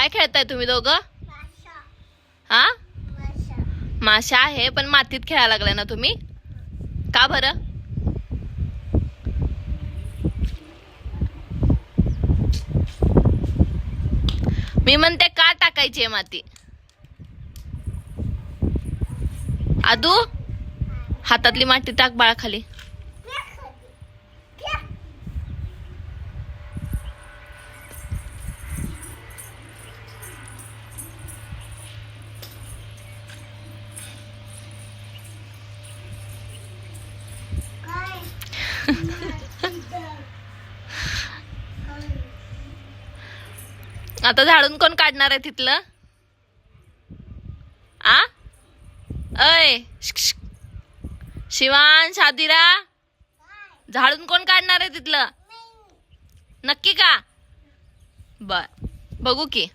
काय खेळताय तुम्ही दोघं? हा? माशा. आहे पण मातीत खेळायला लागलाय ना तुम्ही? का बरं? मी म्हणते का टाकायची आहे माती? आदू हातातली माती टाक बाळा आता झाडून कोण काढणार आहे तिथलं? आ? अय शिवान शादिरा. झाडून कोण काढणार आहे तिथलं? नक्की का? बर बघू की.